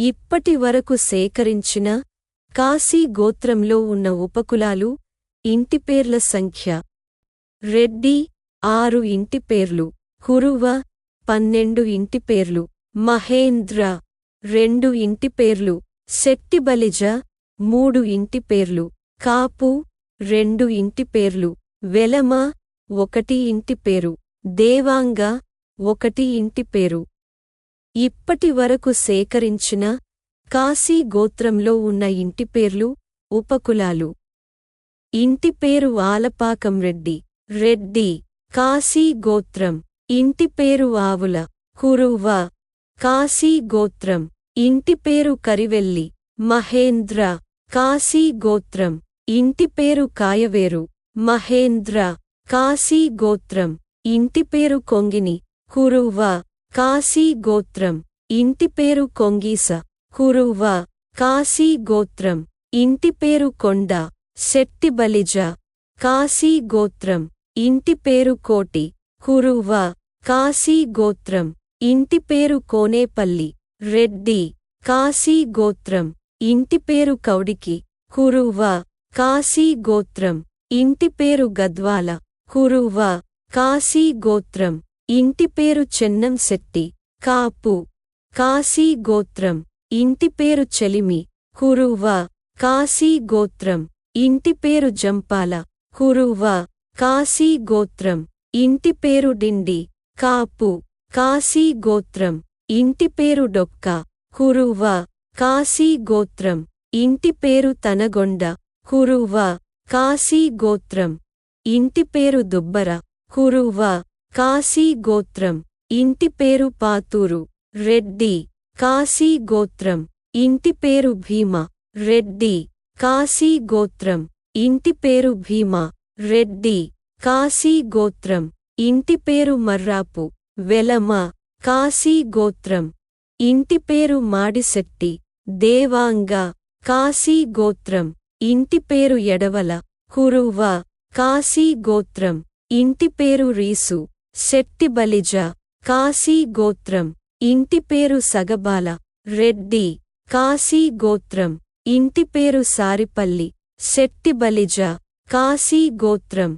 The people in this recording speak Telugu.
ఇప్పటి వరకు సేకరించిన కాశీ గోత్రంలో ఉన్న ఉపకులాలు ఇంటిపేర్ల సంఖ్య. రెడ్డి ఆరు ఇంటిపేర్లు కురువ పన్నెండు ఇంటిపేర్లు మహేంద్ర రెండు ఇంటిపేర్లు శెట్టిబలిజ మూడు ఇంటిపేర్లు కాపు రెండు ఇంటిపేర్లు వెలమ ఒకటి ఇంటిపేరు దేవాంగ ఒకటి ఇంటిపేరు ఇప్పటి వరకు సేకరించిన కాశీ గోత్రంలో ఉన్న ఇంటిపేర్లు ఉపకులాలు. ఇంటిపేరు ఆలపాకం రెడ్డి. రెడ్డి కాశీ గోత్రం. ఇంటిపేరు ఆవుల. కురువ. కాశీ గోత్రం. ఇంటిపేరు కరివెల్లి. మహేంద్ర. కాశీ గోత్రం. ఇంటిపేరు కాయవేరు. మహేంద్ర. కాశీ గోత్రం. ఇంటిపేరు కొంగిని. కురువ. కాశీ గోత్రం. ఇంటిపేరు కొంగీస. కురువ కాశీ గోత్రం. ఇంటిపేరు కొండ. శెట్టిబలిజ కాశీ గోత్రం. ఇంటిపేరు కోటి. కురువ కాశీ గోత్రం. ఇంటిపేరు కోనేపల్లి. రెడ్డి. కాశీ గోత్రం. ఇంటిపేరు కౌడికి. కురువ కాశీ గోత్రం. ఇంటిపేరు గద్వాల. కురువ కాశీ గోత్రం. ఇంటిపేరు చెన్నం శెట్టి కాపు కాశీ గోత్రం ఇంటి పేరు చెలిమి కురువ కాశీ గోత్రం ఇంటి పేరు జంపాల కురువ కాశీ గోత్రం ఇంటి పేరు డిండి కాపు కాశీ గోత్రం ఇంటి పేరు డొక్క కురువ కాశీ గోత్రం ఇంటి పేరు తనగొండ కురువ కాశీ గోత్రం ఇంటి పేరు దుబ్బర కురువ కాశీ గోత్రం. ఇంటి పేరు పాతూరు. రెడ్డి. కాశీ గోత్రం. ఇంటి పేరు భీమ. రెడ్డి. కాశీ గోత్రం. ఇంటి పేరు భీమ. రెడ్డి. కాశీ గోత్రం. ఇంటి పేరు మర్రాపు. వెలమ. కాశీ గోత్రం. ఇంటి పేరు మాడిశెట్టి. దేవాంగ. కాశీ గోత్రం. ఇంటి పేరు ఎడవల. కురువ. కాశీ గోత్రం. ఇంటి పేరు రీసు. శెట్టిబలిజ కాశీ గోత్రం ఇంటిపేరు సగబాల రెడ్డి కాశీ గోత్రం ఇంటిపేరు సారిపల్లి శెట్టిబలిజ కాశీ గోత్రం.